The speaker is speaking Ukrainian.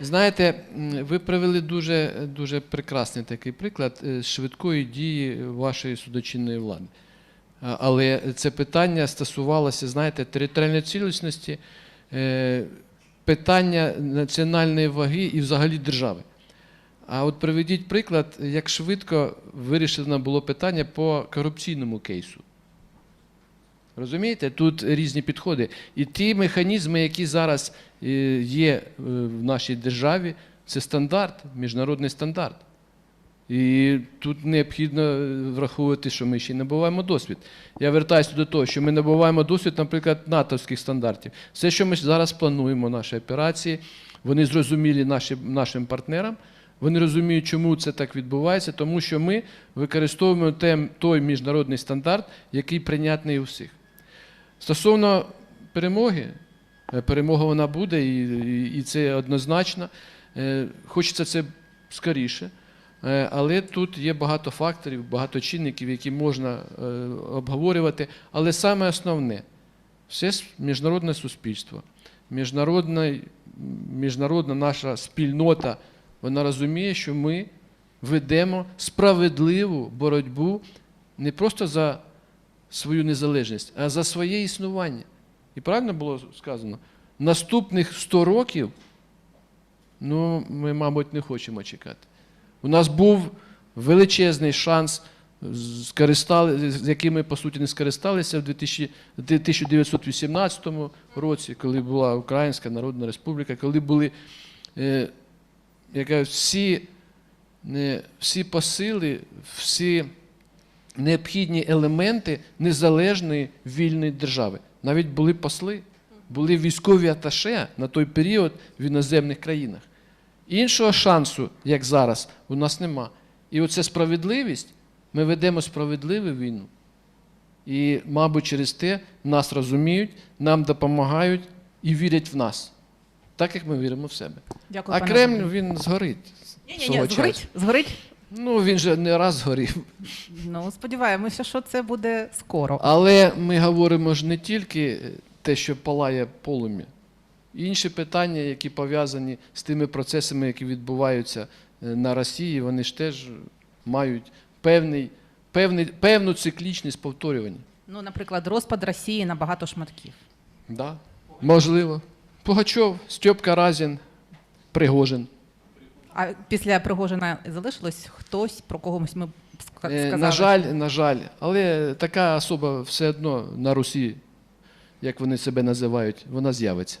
Знаєте, ви привели дуже, дуже прекрасний такий приклад е, швидкої дії вашої судочинної влади. Але це питання стосувалося, знаєте, територіальної цілісності, е, питання національної ваги і взагалі держави. А от приведіть приклад, як швидко вирішено було питання по корупційному кейсу. Розумієте, тут різні підходи. І ті механізми, які зараз е, є е, в нашій державі, це стандарт, міжнародний стандарт. І тут необхідно е, враховувати, що ми ще й набуваємо досвід. Я вертаюся до того, що ми набуваємо досвід, наприклад, натовських стандартів. Все, що ми зараз плануємо, наші операції, вони зрозумілі нашим, нашим партнерам. Вони розуміють, чому це так відбувається, тому що ми використовуємо той міжнародний стандарт, який прийнятний у всіх. Стосовно перемоги, е, перемога вона буде, і, і, і це однозначно. Е, Хочеться це скоріше. Е, Але тут є багато факторів, багато чинників, які можна обговорювати. Але саме основне все міжнародне суспільство, міжнародна, міжнародна наша спільнота, вона розуміє, що ми ведемо справедливу боротьбу не просто за свою незалежність, а за своє існування. І правильно було сказано, наступних 100 років ну, ми, мабуть, не хочемо чекати. У нас був величезний шанс, з яким ми, по суті, не скористалися в 1918 році, коли була Українська Народна Республіка, коли були е, всі, е, всі посили, всі необхідні елементи незалежної вільної держави. Навіть були посли, були військові аташе на той період в іноземних країнах. Іншого шансу, як зараз, у нас нема. І оце справедливість, ми ведемо справедливу війну. І, мабуть, через те нас розуміють, нам допомагають і вірять в нас, так як ми віримо в себе. Дякую, А пане Кремль він згорить. Ні, ні, ні, згорить, згорить. Ну, він же не раз згорів. Ну, сподіваємося, що це буде скоро. Але ми говоримо ж не тільки те, що палає полум'я. Інші питання, які пов'язані з тими процесами, які відбуваються е, на Росії, вони ж теж мають певний, певний, певну циклічність повторювання. Ну, наприклад, розпад Росії на багато шматків. Да? Можливо. Пугачов, Стьопка Разін, Пригожин. А після Пригожина залишилось хтось, про когось ми Е, сказали. На жаль, на жаль. Але така особа все одно на Русі, як вони себе називають, вона з'явиться.